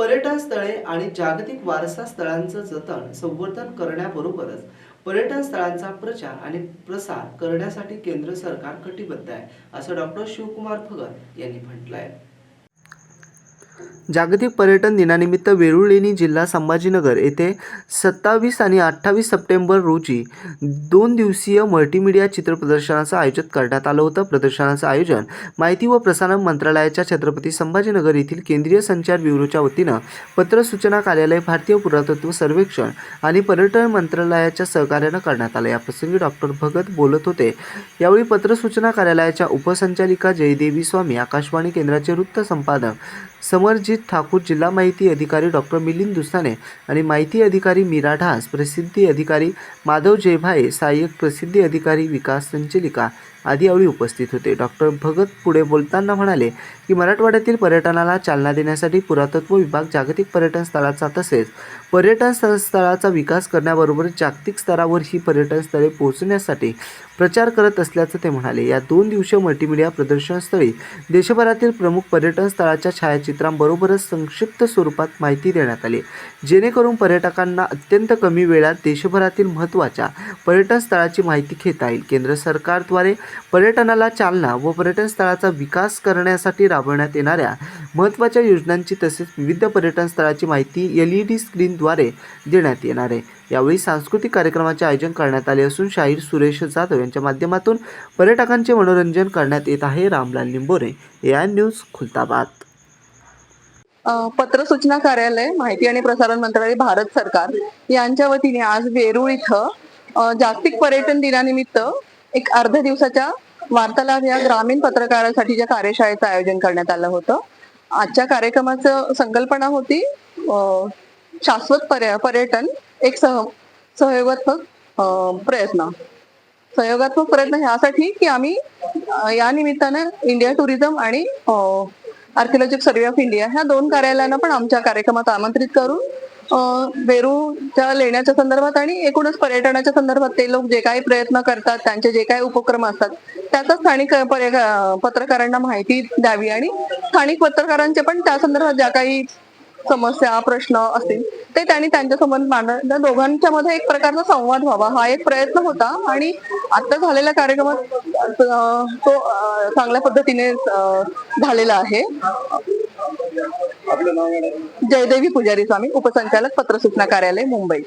पर्यटन स्थळे आणि जागतिक वारसा स्थळांचं जतन संवर्धन करण्याबरोबरच पर्यटन स्थळांचा प्रचार आणि प्रसार करण्यासाठी केंद्र सरकार कटिबद्ध आहे असं डॉक्टर शिवकुमार भगत यांनी म्हटलं आहे जागतिक पर्यटन दिनानिमित्त वेरूळ लेणी जिल्हा संभाजीनगर येथे सत्तावीस आणि अठ्ठावीस सप्टेंबर रोजी दोन दिवसीय मल्टीमीडिया चित्र प्रदर्शनाचं आयोजन करण्यात आलं होतं. प्रदर्शनाचं आयोजन माहिती व प्रसारण मंत्रालयाच्या छत्रपती संभाजीनगर येथील केंद्रीय संचार ब्युरोच्या वतीनं पत्र सूचना कार्यालय भारतीय पुरातत्व सर्वेक्षण आणि पर्यटन मंत्रालयाच्या सहकार्यानं करण्यात आलं. याप्रसंगी डॉक्टर भगत बोलत होते. यावेळी पत्र सूचना कार्यालयाच्या उपसंचालिका जयदेवी स्वामी आकाशवाणी केंद्राचे वृत्त संपादक समरजित ठाकूर जिल्हा माहिती अधिकारी डॉक्टर मिलिंद दुसाने आणि माहिती अधिकारी मीरा ढास प्रसिद्धी अधिकारी माधव जयभाये सहाय्यक प्रसिद्धी अधिकारी विकास संचलिका आदी यावेळी उपस्थित होते. डॉक्टर भगत पुढे बोलताना म्हणाले की मराठवाड्यातील पर्यटनाला चालना देण्यासाठी पुरातत्व विभाग जागतिक पर्यटन स्थळाचा तसेच पर्यटन स्थळाचा विकास करण्याबरोबर जागतिक स्तरावर ही पर्यटन स्थळे पोहोचण्यासाठी प्रचार करत असल्याचं ते म्हणाले. या दोन दिवसीय मल्टीमीडिया प्रदर्शनस्थळी देशभरातील प्रमुख पर्यटन स्थळाच्या छायाचित्रांबरोबरच संक्षिप्त स्वरूपात माहिती देण्यात आली. जेणेकरून पर्यटकांना अत्यंत कमी वेळात देशभरातील महत्त्वाच्या पर्यटन स्थळाची माहिती घेता येईल. केंद्र सरकारद्वारे पर्यटनाला चालना व पर्यटन स्थळाचा विकास करण्यासाठी राबवण्यात येणाऱ्या महत्त्वाच्या योजनांची तसेच विविध पर्यटन स्थळाची माहिती एल ई डी स्क्रीनद्वारे देण्यात येणार आहे. यावेळी सांस्कृतिक कार्यक्रमाचे आयोजन करण्यात आले असून शाहीर सुरेश जाधव यांच्या माध्यमातून पर्यटकांचे मनोरंजन करण्यात येत आहे. Ramlal Limbore A I news Khultabad. पत्र सूचना कार्यालय माहिती आणि प्रसारण मंत्रालय भारत सरकार यांच्या वतीने आज वेरूळ इथं जागतिक पर्यटन दिनानिमित्त एक अर्ध्या दिवसाच्या वार्तालाप या ग्रामीण पत्रकारासाठीच्या कार्यशाळेचं आयोजन करण्यात आलं होतं. आजच्या कार्यक्रमाचं संकल्पना होती शाश्वत पर्य पर्यटन एक सह सहयोगात्मक प्रयत्न. सहयोगात्मक प्रयत्न ह्यासाठी की आम्ही या निमित्तानं इंडिया टुरिझम आणि आर्किओलॉजिक सर्वे ऑफ इंडिया ह्या दोन कार्यालयांना पण आमच्या कार्यक्रमात आमंत्रित करून वेरूच्या वेरूळच्या लेण्याच्या संदर्भात आणि एकूणच पर्यटनाच्या संदर्भात ते लोक जे काही प्रयत्न करतात त्यांचे जे काही उपक्रम असतात त्याचा स्थानिक पत्रकारांना माहिती द्यावी आणि स्थानिक पत्रकारांचे पण त्या संदर्भात ज्या काही समस्या प्रश्न असतील ते त्यांनी त्यांच्यासमोर मांडणं दोघांच्या मध्ये एक प्रकारचा संवाद व्हावा. हा एक प्रयत्न होता आणि आता झालेल्या कार्यक्रमात तो चांगल्या पद्धतीने झालेला आहे. जयदेवी पुजारी स्वामी उपसंचालक पत्र सूचना कार्यालय मुंबई.